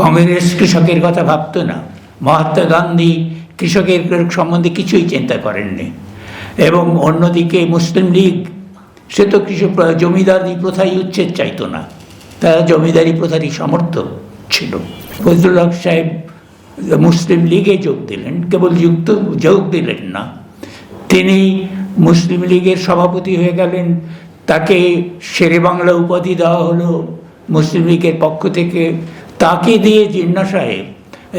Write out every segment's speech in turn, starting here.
কংগ্রেস কৃষকের কথা ভাবতো না। মহাত্মা গান্ধী কৃষকের সম্বন্ধে কিছুই চিন্তা করেননি। এবং অন্যদিকে মুসলিম লীগ, সে তো কৃষক জমিদারি প্রথাই উচ্ছেদ চাইতো না। তারা জমিদারি প্রথারই সমর্থক ছিল। ফজলুল হক সাহেব মুসলিম লীগে যোগ দিলেন, কেবল যুক্ত যোগ দিলেন না। তিনি মুসলিম লীগের সভাপতি হয়ে গেলেন। তাকে শেরে বাংলা উপাধি দেওয়া হলো মুসলিম লীগের পক্ষ থেকে। তাকে দিয়ে জিন্না সাহেব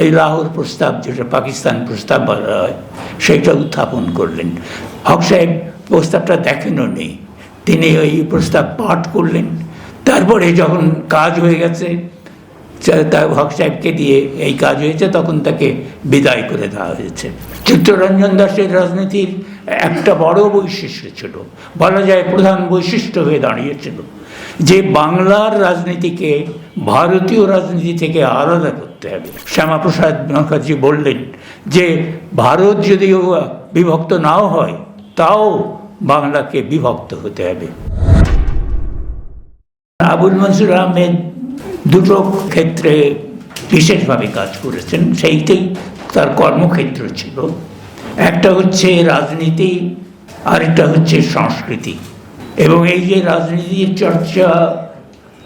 এই লাহোর প্রস্তাব, যেটা পাকিস্তান প্রস্তাব বলা হয়, সেটা উত্থাপন করলেন। হক সাহেব প্রস্তাবটা দেখেনও নেই তিনি ওই প্রস্তাব পাঠ করলেন। তারপরে যখন কাজ হয়ে গেছে তার হক সাহেবকে দিয়ে এই কাজ হয়েছে, তখন তাকে বিদায় করে দেওয়া হয়েছে। চিত্তরঞ্জন দাসের রাজনীতির একটা বড় বৈশিষ্ট্য ছিল। বলা যায় প্রধান বৈশিষ্ট্য হয়ে দাঁড়িয়েছিল। যে বাংলার রাজনীতিকে ভারতীয় রাজনীতি থেকে আলাদা করতে হবে। শ্যামাপ্রসাদ মুখার্জি বললেন যে, ভারত যদিও বিভক্ত নাও হয়, তাও বাংলাকে বিভক্ত হতে হবে। আবুল মনসুর আহমেদ দুটো ক্ষেত্রে বিশেষভাবে কাজ করেছেন সেইটাই তার কর্মক্ষেত্র ছিল। একটা হচ্ছে রাজনীতি, আরেকটা হচ্ছে সংস্কৃতি। এবং এই যে রাজনীতির চর্চা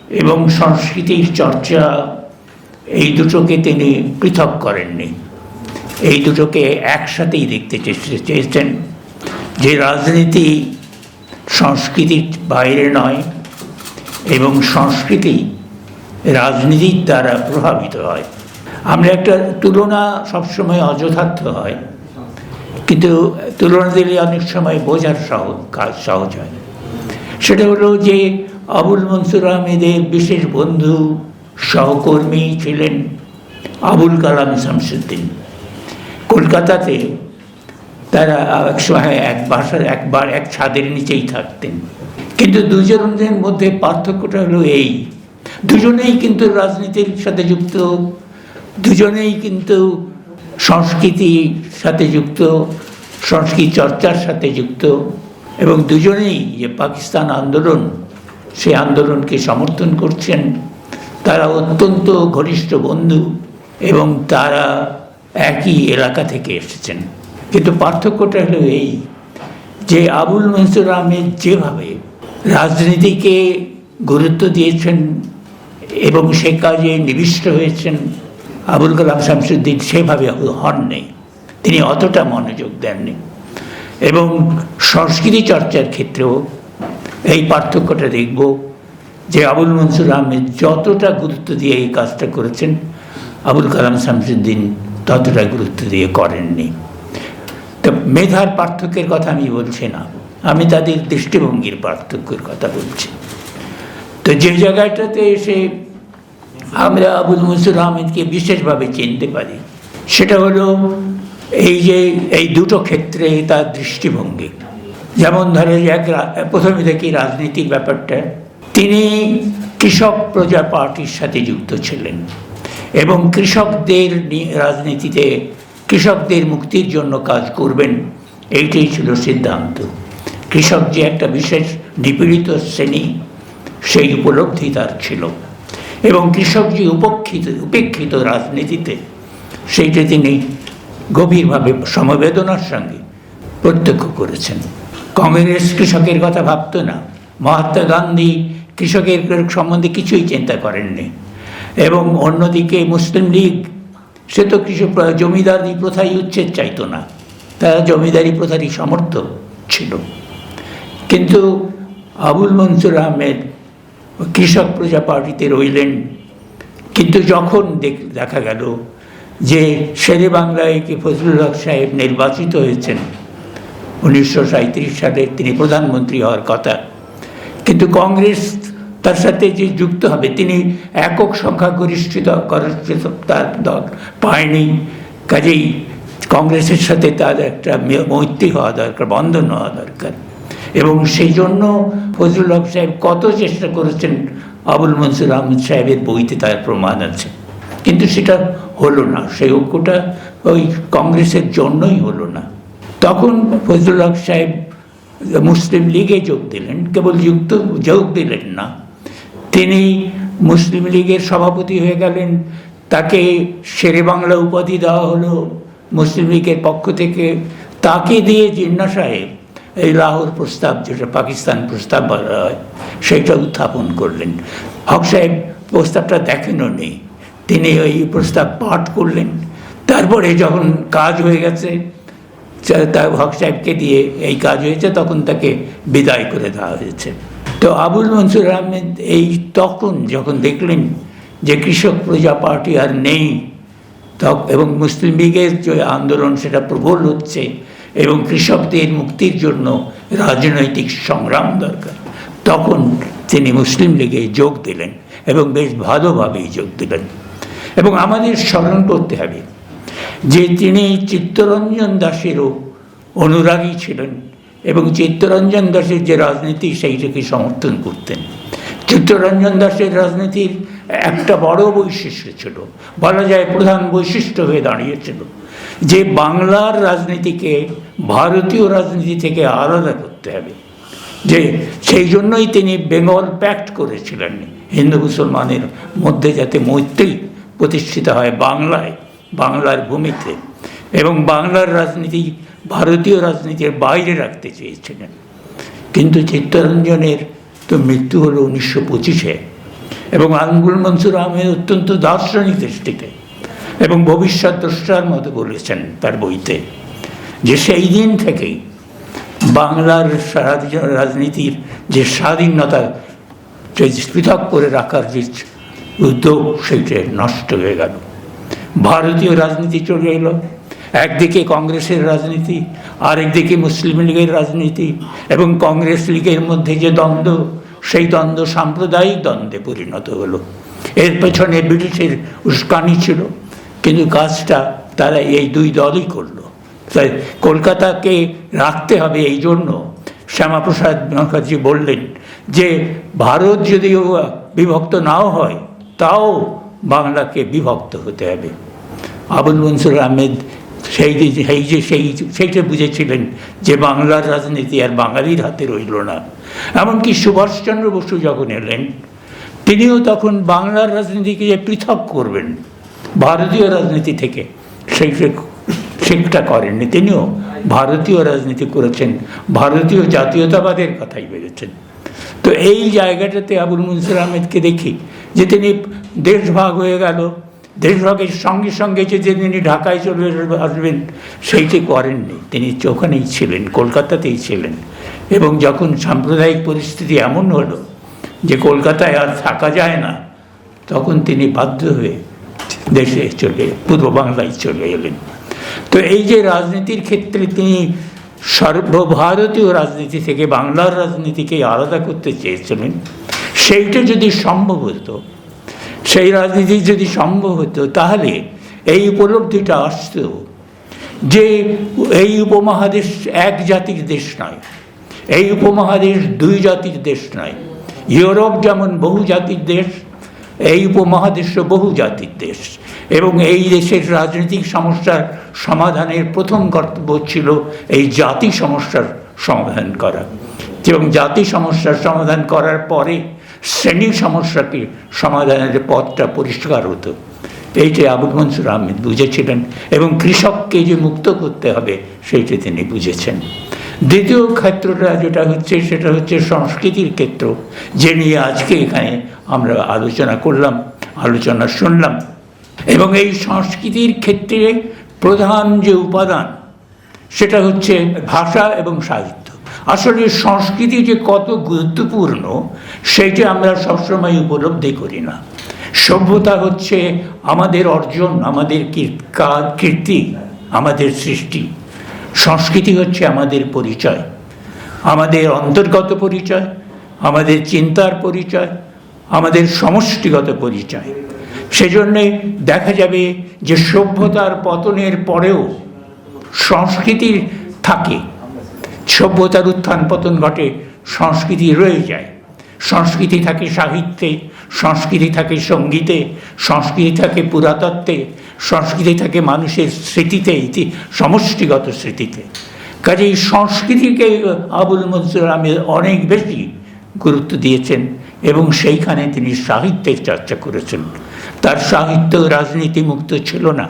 এবং সংস্কৃতির চর্চা এই দুটোকে তিনি পৃথক করেননি। এই দুটোকে একসাথেই দেখতে চেষ্টা চেয়েছেন। যে রাজনীতি সংস্কৃতির বাইরে নয় এবং সংস্কৃতি রাজনীতির দ্বারা প্রভাবিত হয়। আমরা একটা তুলনা সবসময় অযথার্থ হয়। কিন্তু তুলনা দিলে অনেক সময় বোঝার সহজ কাজ সহজ হয়। সেটা হলো যে আবুল মনসুর আহমেদের বিশেষ বন্ধু, সহকর্মী ছিলেন আবুল কালাম শামসুদ্দিন। কলকাতাতে তারা এক সময় এক বাসার একবার এক ছাদের নিচেই থাকতেন। কিন্তু দুজনের মধ্যে পার্থক্যটা হলো এই। দুজনেই কিন্তু রাজনীতির সাথে যুক্ত, দুজনেই কিন্তু সংস্কৃতির সাথে যুক্ত, সংস্কৃতি চর্চার সাথে যুক্ত, এবং দুজনেই যে পাকিস্তান আন্দোলন সেই আন্দোলনকে সমর্থন করছেন। তারা অত্যন্ত ঘনিষ্ঠ বন্ধু এবং তারা একই এলাকা থেকে এসেছেন। কিন্তু পার্থক্যটা হলো এই যে আবুল মনসুর আহমেদ যেভাবে রাজনীতিকে গুরুত্ব দিয়েছেন এবং সে কাজে নিবিষ্ট হয়েছেন, আবুল কালাম শামসুদ্দিন সেভাবে হননি। তিনি অতটা মনোযোগ দেননি। এবং সংস্কৃতি চর্চার ক্ষেত্রেও এই পার্থক্যটা দেখব যে আবুল মনসুর আহমেদ যতটা গুরুত্ব দিয়ে এই কাজটা করেছেন, আবুল কালাম শামসুদ্দিন ততটা গুরুত্ব দিয়ে করেননি। তো মেধার পার্থক্যের কথা আমি বলছি না, আমি তাদের দৃষ্টিভঙ্গির পার্থক্যের কথা বলছি। তো যে জায়গাটাতে এসে আমরা আবুল মনসুর আহমেদকে বিশেষভাবে চিনতে পারি, সেটা হলো এই যে এই দুটো ক্ষেত্রে তার দৃষ্টিভঙ্গি। যেমন ধরে এক প্রথমে দেখি রাজনীতির ব্যাপারটা, তিনি কৃষক প্রজা পার্টির সাথে যুক্ত ছিলেন এবং কৃষকদের রাজনীতিতে কৃষকদের মুক্তির জন্য কাজ করবেন, এইটাই ছিল সিদ্ধান্ত। কৃষক যে একটা বিশেষ নিপীড়িত শ্রেণি, সেই উপলব্ধি তার ছিল। এবং কৃষক যে উপেক্ষিত উপেক্ষিত রাজনীতিতে, সেইটা তিনি গভীরভাবে সমবেদনার সঙ্গে প্রত্যক্ষ করেছেন। কংগ্রেস কৃষকের কথা ভাবতো না। মহাত্মা গান্ধী কৃষকের সম্বন্ধে কিছুই চিন্তা করেননি। এবং অন্যদিকে মুসলিম লীগ, সে তো কৃষক জমিদারি প্রথাই উচ্ছেদ চাইতো না। তারা জমিদারি প্রথারই সমর্থক ছিল। কিন্তু আবুল মনসুর আহমেদ কৃষক প্রজা পার্টিতে রইলেন। কিন্তু যখন দেখা গেল যে শেরে বাংলায় কি ফজলুল হক সাহেব নির্বাচিত হয়েছেন উনিশশো সাঁইত্রিশ সালে তিনি প্রধানমন্ত্রী হওয়ার কথা। কিন্তু কংগ্রেস তার সাথে যে যুক্ত হবে, তিনি একক সংখ্যাগরিষ্ঠিত তার দল পায়নি। কাজেই কংগ্রেসের সাথে তার একটা মৈত্রী হওয়া দরকার, বন্ধন হওয়া দরকার। এবং সেই জন্য ফজলুল হক সাহেব কত চেষ্টা করেছেন, আবুল মনসুর আহমদ সাহেবের বইতে তার প্রমাণ আছে। কিন্তু সেটা হলো না, সেই ঐক্যটা ওই কংগ্রেসের জন্যই হলো না। তখন ফজলুল হক সাহেব মুসলিম লীগে যোগ দিলেন, কেবল যুক্ত যোগ দিলেন না। তিনি মুসলিম লীগের সভাপতি হয়ে গেলেন, তাকে শেরে বাংলা উপাধি দেওয়া হলো মুসলিম লীগের পক্ষ থেকে। তাকে দিয়ে জিন্না সাহেব এই লাহোর প্রস্তাব, যেটা পাকিস্তান প্রস্তাব বলা হয়, সেটা উত্থাপন করলেন। হক সাহেব প্রস্তাবটা দেখেনও নেই তিনি ওই প্রস্তাব পাঠ করলেন। তারপরে যখন কাজ হয়ে গেছে চা- তা হক সাহেবকে দিয়ে এই কাজ হয়েছে, তখন তাকে বিদায় করে দেওয়া হয়েছে। তো আবুল মনসুর আহমেদ এই তখন যখন দেখলেন যে কৃষক প্রজা পার্টি আর নেই এবং মুসলিম লীগের যে আন্দোলন সেটা প্রবল হচ্ছে, এবং কৃষকদের মুক্তির জন্য রাজনৈতিক সংগ্রাম দরকার, তখন তিনি মুসলিম লীগে যোগ দিলেন এবং বেশ ভালোভাবেই যোগ দিলেন। এবং আমাদের স্মরণ করতে হবে যে তিনি চিত্তরঞ্জন দাসেরও অনুরাগী ছিলেন এবং চিত্তরঞ্জন দাসের যে রাজনীতি, সেইটাকে সমর্থন করতেন। চিত্তরঞ্জন দাসের রাজনীতির একটা বড় বৈশিষ্ট্য ছিল, বলা যায় প্রধান বৈশিষ্ট্য হয়ে দাঁড়িয়েছিল, যে বাংলার রাজনীতিকে ভারতীয় রাজনীতি থেকে আলাদা করতে হবে। যে সেই জন্যই তিনি বেঙ্গল প্যাক্ট করেছিলেন, হিন্দু মুসলমানের মধ্যে যাতে মৈত্রী প্রতিষ্ঠিত হয় বাংলায়। বাংলার ভূমিতে এবং বাংলার রাজনীতি ভারতীয় রাজনীতির বাইরে রাখতে চেয়েছিলেন। কিন্তু চিত্তরঞ্জনের তো মৃত্যু হলো উনিশশো পঁচিশে এবং আনগুল মনসুর আহমেদ অত্যন্ত দার্শনিক দৃষ্টিতে এবং ভবিষ্যৎ দ্রষ্টার মতো বলেছেন তার বইতে যে সেই দিন থেকেই বাংলার রাজনীতির যে স্বাধীনতা পৃথক করে রাখার যে উদ্যোগ সেইটা নষ্ট হয়ে গেল। ভারতীয় রাজনীতি চলে এলো। একদিকে কংগ্রেসের রাজনীতি, আরেকদিকে মুসলিম লীগের রাজনীতি এবং কংগ্রেস লীগের মধ্যে যে দ্বন্দ্ব, সেই দ্বন্দ্ব সাম্প্রদায়িক দ্বন্দ্বে পরিণত হলো। এর পেছনে ব্রিটিশের উস্কানি ছিল, কিন্তু কাজটা তারা এই দুই দলই করল। তাই কলকাতাকে রাখতে হবে এই জন্য শ্যামাপ্রসাদ মুখার্জি বললেন যে, ভারত যদিও বিভক্ত নাও হয়, তাও বাংলাকে বিভক্ত হতে হবে। আবুল মনসুর আহমেদ সেই সেই যে, সেই, সেইটা বুঝেছিলেন যে বাংলার রাজনীতি আর বাঙালির হাতে রইল না। এমনকি সুভাষচন্দ্র বসু যখন এলেন, তিনিও তখন বাংলার রাজনীতিকে যে পৃথক করবেন, ভারতীয় রাজনীতি থেকে, সেই সেটা করেননি। তিনিও ভারতীয় রাজনীতি করেছেন, ভারতীয় জাতীয়তাবাদের কথাই বলেছেন। তো এই জায়গাটাতে আবুল মনসুর আহমেদকে দেখি যে তিনি দেশভাগ হয়ে গেল দেশভাগের সঙ্গে সঙ্গে যে তিনি ঢাকায় চলে আসবেন, সেইটি করেননি। তিনি ওখানেই ছিলেন, কলকাতাতেই ছিলেন। এবং যখন সাম্প্রদায়িক পরিস্থিতি এমন হলো যে কলকাতায় আর থাকা যায় না, তখন তিনি বাধ্য হয়ে দেশে চলে, পূর্ব বাংলায় চলে এলেন। তো এই যে রাজনীতির ক্ষেত্রে তিনি সর্বভারতীয় রাজনীতি থেকে বাংলার রাজনীতিকে আলাদা করতে চেয়েছিলেন, সেইটা যদি সম্ভব হতো সেই রাজনীতি যদি সম্ভব হতো, তাহলে এই উপলব্ধিটা আসতো যে এই উপমহাদেশ এক জাতির দেশ নয়, এই উপমহাদেশ দুই জাতির দেশ নয়, ইউরোপ যেমন বহু জাতির দেশ, এই উপমহাদেশও বহু জাতির দেশ এবং এই দেশের রাজনৈতিক সমস্যার সমাধানের প্রথম কর্তব্য ছিল এই জাতি সমস্যার সমাধান করা এবং জাতি সমস্যার সমাধান করার পরে শ্রেণি সমস্যাকে সমাধানের পথটা পরিষ্কার হতো। এইটি আবুল মনসুর আহমেদ বুঝেছিলেন এবং কৃষককে যে মুক্ত করতে হবে, সেইটি তিনি বুঝেছেন। দ্বিতীয় ক্ষেত্রটা যেটা হচ্ছে, সেটা হচ্ছে সংস্কৃতির ক্ষেত্র, যে নিয়ে আজকে এখানে আমরা আলোচনা করলাম, আলোচনা শুনলাম। এবং এই সংস্কৃতির ক্ষেত্রে প্রধান যে উপাদান, সেটা হচ্ছে ভাষা এবং সাহিত্য। আসলে সংস্কৃতি যে কত গুরুত্বপূর্ণ সেইটা আমরা সবসময় উপলব্ধি করি না। সভ্যতা হচ্ছে আমাদের অর্জন, আমাদের কীর্তি, আমাদের সৃষ্টি। সংস্কৃতি হচ্ছে আমাদের পরিচয়, আমাদের অন্তর্গত পরিচয়, আমাদের চিন্তার পরিচয়, আমাদের সমষ্টিগত পরিচয়। সেজন্যে দেখা যাবে যে সভ্যতার পতনের পরেও সংস্কৃতি থাকে। সভ্যতার উত্থান পতন ঘটে, সংস্কৃতি রয়ে যায়। সংস্কৃতি থাকে সাহিত্যে, সংস্কৃতি থাকে সঙ্গীতে, সংস্কৃতি থাকে পুরাতত্ত্বে, সংস্কৃতি থাকে মানুষের স্মৃতিতে, ইতি, সমষ্টিগত স্মৃতিতে। কাজেই সংস্কৃতিকে আবুল মনসুর আমি অনেক বেশি গুরুত্ব দিয়েছেন এবং সেইখানে তিনি সাহিত্যের চর্চা করেছেন। তার সাহিত্য রাজনীতি মুক্ত ছিল না।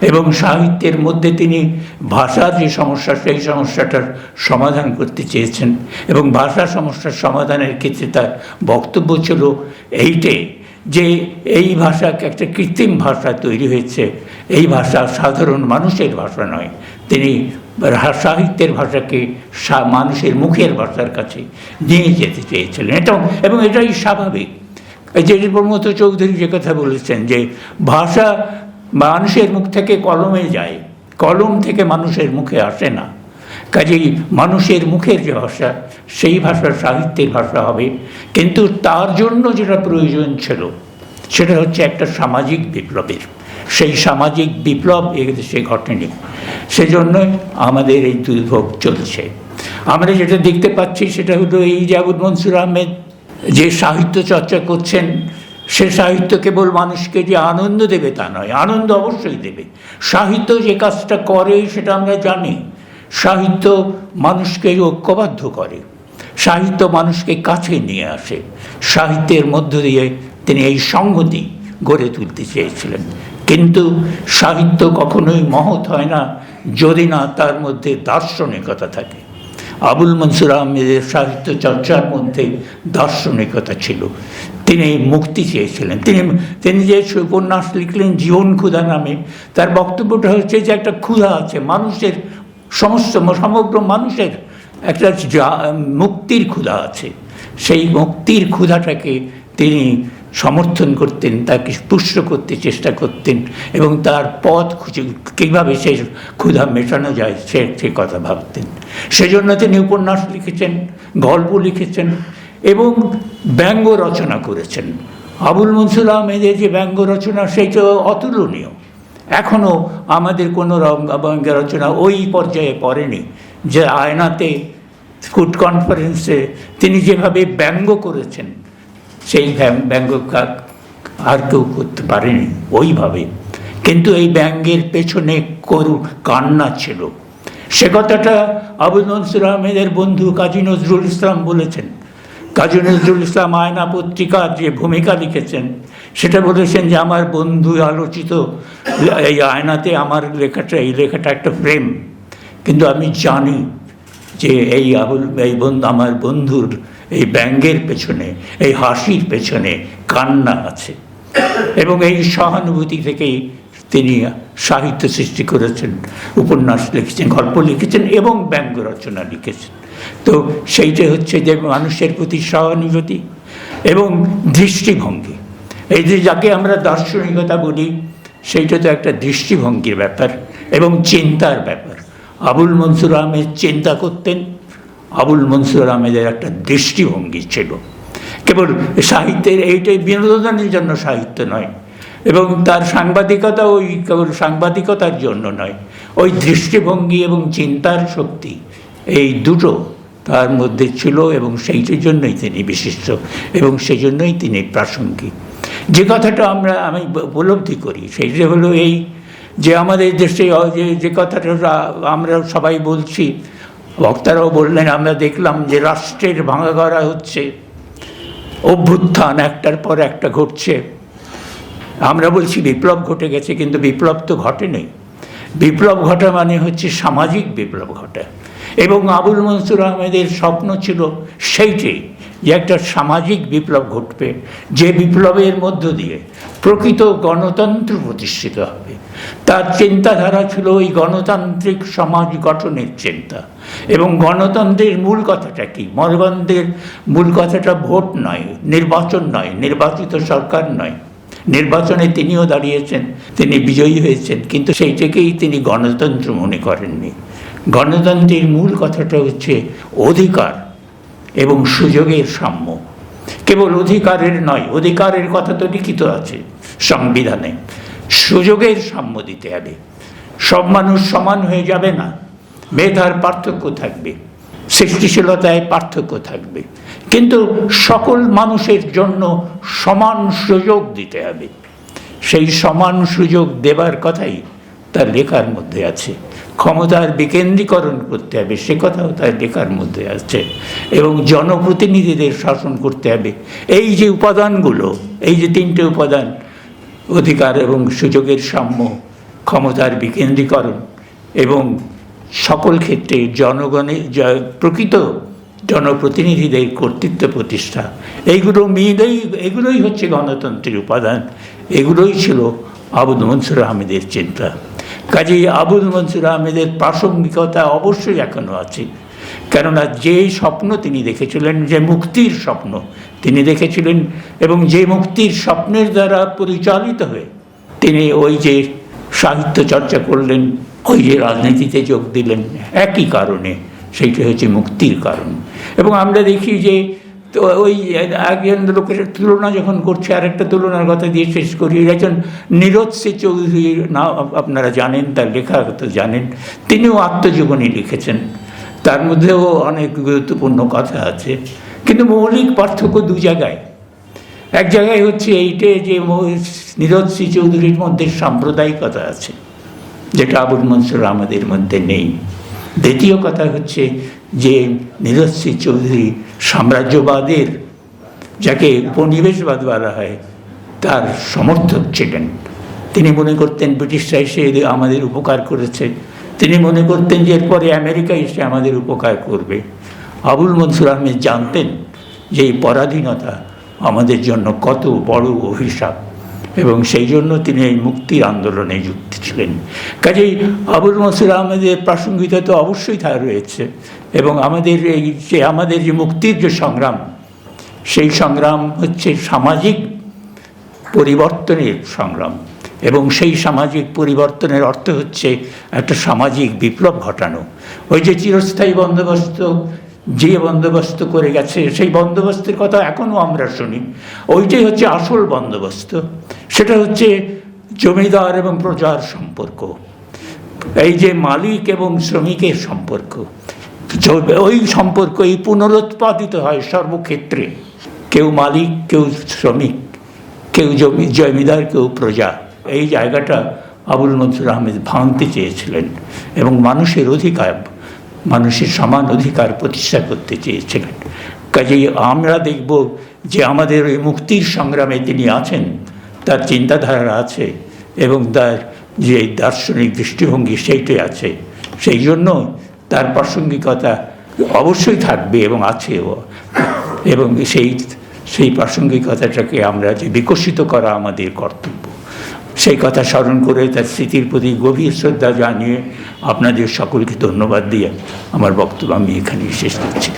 এবং সাহিত্যের মধ্যে তিনি ভাষার যে সমস্যা, সেই সমস্যাটার সমাধান করতে চেয়েছেন এবং ভাষা সমস্যার সমাধানের ক্ষেত্রে তার বক্তব্য ছিল এইটে যে এই ভাষা একটা কৃত্রিম ভাষা তৈরি হয়েছে। এই ভাষা সাধারণ মানুষের ভাষা নয়। তিনি সাহিত্যের ভাষাকে মানুষের মুখের ভাষার কাছে নিয়ে যেতে চেয়েছিলেন এটা এবং এটাই স্বাভাবিক। এই যে প্রমোদ চৌধুরী যে কথা বলেছেন যে ভাষা মানুষের মুখ থেকে কলমে যায়, কলম থেকে মানুষের মুখে আসে না। কাজেই মানুষের মুখের যে ভাষা, সেই ভাষা সাহিত্যের ভাষা হবে। কিন্তু তার জন্য যেটা প্রয়োজন ছিল, সেটা হচ্ছে একটা সামাজিক বিপ্লবের। সেই সামাজিক বিপ্লব এদেশে ঘটেনি। সেজন্যই আমাদের এই দুর্ভোগ চলছে। আমরা যেটা দেখতে পাচ্ছি সেটা হলো এই আবুল মনসুর আহমেদ যে সাহিত্য চর্চা করছেন সে সাহিত্য কেবল মানুষকে যে আনন্দ দেবে তা নয়, আনন্দ অবশ্যই দেবে। সাহিত্য যে কাজটা করে সেটা আমরা জানি, সাহিত্য মানুষকে ঐক্যবদ্ধ করে, সাহিত্য মানুষকে কাছে নিয়ে আসে। সাহিত্যের মধ্য দিয়ে তিনি এই সংহতি গড়ে তুলতে চেয়েছিলেন। কিন্তু সাহিত্য কখনোই মহৎ হয় না যদি না তার মধ্যে দার্শনিকতা থাকে। আবুল মনসুর আহমেদের সাহিত্য চর্চার মধ্যে দার্শনিকতা ছিল। তিনি মুক্তি চেয়েছিলেন। তিনি তিনি যে উপন্যাস লিখলেন, জীবন ক্ষুধা নামে, তার বক্তব্যটা হচ্ছে যে একটা ক্ষুধা আছে, মানুষের সমস্ত সমগ্র মানুষের একটা মুক্তির ক্ষুধা আছে। সেই মুক্তির ক্ষুধাটাকে তিনি সমর্থন করতেন, তাকে পুষ্ট করতে চেষ্টা করতেন এবং তার পথ খুঁজে, কীভাবে সে ক্ষুধা মেটানো যায় সে সে কথা ভাবতেন। সেজন্য তিনি উপন্যাস লিখেছেন, গল্প লিখেছেন এবং ব্যঙ্গ রচনা করেছেন। আবুল মনসুর আহমেদের যে ব্যঙ্গ রচনা সেইটা অতুলনীয়। এখনও আমাদের কোনো ব্যঙ্গ রচনা ওই পর্যায়ে পড়েনি যে আয়নাতে ফুড কনফারেন্সে তিনি যেভাবে ব্যঙ্গ করেছেন, সেই ব্যং- ব্যঙ্গ আর কেউ করতে পারেনি ওইভাবে। কিন্তু এই ব্যঙ্গের পেছনে করু কান্না ছিল। সে কথাটা আবুল মনসুর আহমেদের বন্ধু কাজী নজরুল ইসলাম বলেছেন। কাজী নজরুল ইসলাম আয়না পত্রিকার যে ভূমিকা লিখেছেন, সেটা বলেছেন যে আমার বন্ধু আলোচিত এই আয়নাতে আমার লেখাটা, এই লেখাটা একটা প্রেম কিন্তু আমি জানি যে এই আবুল, এই বন্ধু, আমার বন্ধুর এই ব্যঙ্গের পেছনে, এই হাসির পেছনে কান্না আছে। এবং এই সহানুভূতি থেকেই তিনি সাহিত্য সৃষ্টি করেছেন, উপন্যাস লিখেছেন, গল্প লিখেছেন এবং ব্যঙ্গ রচনা লিখেছেন। তো সেইটা হচ্ছে যে মানুষের প্রতি সহানুভূতি এবং দৃষ্টিভঙ্গি। এই যে যাকে আমরা দার্শনিকতা বলি, সেইটা তো একটা দৃষ্টিভঙ্গির ব্যাপার এবং চিন্তার ব্যাপার। আবুল মনসুর আহমেদ চিন্তা করতেন, আবুল মনসুর আহমেদের একটা দৃষ্টিভঙ্গি ছিল। কেবল সাহিত্যের এইটাই বিনোদনের জন্য সাহিত্য নয় এবং তার সাংবাদিকতা ওই কেবল সাংবাদিকতার জন্য নয়, ওই দৃষ্টিভঙ্গি এবং চিন্তার শক্তি এই দুটো তার মধ্যে ছিল এবং সেইটার জন্যই তিনি বিশিষ্ট এবং সেই জন্যই তিনি প্রাসঙ্গিক। যে কথাটা আমরা, আমি উপলব্ধি করি সেইটা হলো এই যে আমাদের দেশে যে কথাটা আমরা সবাই বলছি, বক্তারাও বললেন, আমরা দেখলাম যে রাষ্ট্রের ভাঙাগড়া হচ্ছে, অভ্যুত্থান একটার পর একটা ঘটছে। আমরা বলছি বিপ্লব ঘটে গেছে, কিন্তু বিপ্লব তো ঘটেনি বিপ্লব ঘটা মানে হচ্ছে সামাজিক বিপ্লব ঘটা। এবং আবুল মনসুর আহমেদের স্বপ্ন ছিল সেইটাই যে একটা সামাজিক বিপ্লব ঘটবে, যে বিপ্লবের মধ্য দিয়ে প্রকৃত গণতন্ত্র প্রতিষ্ঠিত হবে। তার চিন্তাধারা ছিল ওই গণতান্ত্রিক সমাজ গঠনের চিন্তা। এবং গণতন্ত্রের মূল কথাটা কি? গণতন্ত্রের মূল কথাটা ভোট নয়, নির্বাচন নয়, নির্বাচিত সরকার নয়। নির্বাচনে তিনিও দাঁড়িয়েছেন, তিনি বিজয়ী হয়েছেন, কিন্তু সেইটাকেই তিনি গণতন্ত্র মনে করেননি। গণতন্ত্রের মূল কথাটা হচ্ছে অধিকার এবং সুযোগের সাম্য। কেবল অধিকারের নয়, অধিকারের কথা তো লিখিত আছে সংবিধানে। সুযোগের সাম্য দিতে হবে। সব মানুষ সমান হয়ে যাবে না, মেধার পার্থক্য থাকবে। সৃষ্টিশীলতায় পার্থক্য থাকবে। কিন্তু সকল মানুষের জন্য সমান সুযোগ দিতে হবে। সেই সমান সুযোগ দেবার কথাই তার লেখার মধ্যে আছে। ক্ষমতার বিকেন্দ্রীকরণ করতে হবে, সে কথাও তার লেখার মধ্যে আছে। এবং জনপ্রতিনিধিদের শাসন করতে হবে। এই যে উপাদানগুলো, এই যে তিনটে উপাদান, অধিকার এবং সুযোগের সাম্য, ক্ষমতার বিকেন্দ্রীকরণ এবং সকল ক্ষেত্রে জনগণের প্রকৃত জনপ্রতিনিধিদের কর্তৃত্ব প্রতিষ্ঠা। এইগুলো মিলেই এগুলোই হচ্ছে গণতন্ত্রের উপাদান। এগুলোই ছিল আবুল মনসুর আহমেদের চিন্তা। কাজেই আবুল মনসুর আহমেদের প্রাসঙ্গিকতা অবশ্যই এখনও আছে। কেননা যে স্বপ্ন তিনি দেখেছিলেন, যে মুক্তির স্বপ্ন তিনি দেখেছিলেন এবং যে মুক্তির স্বপ্নের দ্বারা পরিচালিত হয়ে তিনি ওই যে সাহিত্য চর্চা করলেন ওই যে রাজনীতিতে যোগ দিলেন, একই কারণে, সেইটা হচ্ছে মুক্তির কারণ। এবং আমরা দেখি যে, তো ওই একজন লোকের তুলনা যখন করছে, আরেকটা তুলনার কথা দিয়ে শেষ করি, একজন নীরজ সে চৌধুরীর না, আপনারা জানেন, তার লেখা তো জানেন, তিনিও আত্মজীবনী লিখেছেন। তার মধ্যেও অনেক গুরুত্বপূর্ণ কথা আছে। কিন্তু মৌলিক পার্থক্য দু জায়গায়। এক জায়গায় হচ্ছে এইটে যে মৌ- নীরজ সি চৌধুরীর মধ্যে সাম্প্রদায়িকতা আছে। যেটা আবুল মনসুর আমাদের মধ্যে নেই। দ্বিতীয় কথা হচ্ছে যে সি চৌধুরী সাম্রাজ্যবাদের, যাকে উপনিবেশবাদ বলা হয়, তার সমর্থক ছিলেন। তিনি মনে করতেন ব্রিটিশরা এসে আমাদের উপকার করেছে। তিনি মনে করতেন যে এরপরে আমেরিকা এসে আমাদের উপকার করবে। আবুল মনসুর আহমেদ জানতেন যে এই পরাধীনতা আমাদের জন্য কত বড় অভিশাপ। এবং সেই জন্য তিনি এই মুক্তির আন্দোলনে যুক্ত ছিলেন। কাজেই আবুল মনসুর আহমেদের প্রাসঙ্গিকতা তো অবশ্যই তা রয়েছে এবং আমাদের এই যে আমাদের যে মুক্তির যে সংগ্রাম, সেই সংগ্রাম হচ্ছে সামাজিক পরিবর্তনের সংগ্রাম এবং সেই সামাজিক পরিবর্তনের অর্থ হচ্ছে একটা সামাজিক বিপ্লব ঘটানো। ওই যে চিরস্থায়ী বন্দোবস্ত যে বন্দোবস্ত করে গেছে, সেই বন্দোবস্তের কথা এখনও আমরা শুনি। ওইটাই হচ্ছে আসল বন্দোবস্ত। সেটা হচ্ছে জমিদার এবং প্রজার সম্পর্ক। এই যে মালিক এবং শ্রমিকের সম্পর্ক। ওই সম্পর্ক এই পুনরুৎপাদিত হয় সর্বক্ষেত্রে। কেউ মালিক, কেউ শ্রমিক, কেউ জমি, জমিদার, কেউ প্রজা। এই জায়গাটা আবুল মনসুর আহমেদ ভাঙতে চেয়েছিলেন এবং মানুষের অধিকার মানুষের সমান অধিকার প্রতিষ্ঠা করতে চেয়েছিলেন। কাজেই আমরা দেখব যে আমাদের ওই মুক্তির সংগ্রামে তিনি আছেন, তার চিন্তাধারা আছে এবং তার যে দার্শনিক দৃষ্টিভঙ্গি সেইটাই আছে। সেই জন্য তার প্রাসঙ্গিকতা অবশ্যই থাকবে এবং আছেও। এবং সেই সেই প্রাসঙ্গিকতাটাকে আমরা যে বিকশিত করা আমাদের কর্তব্য। সেই কথা স্মরণ করে তার স্মৃতির প্রতি গভীর শ্রদ্ধা জানিয়ে আপনাদের সকলকে ধন্যবাদ দিয়ে আমার বক্তব্য আমি এখানেই শেষ করছি।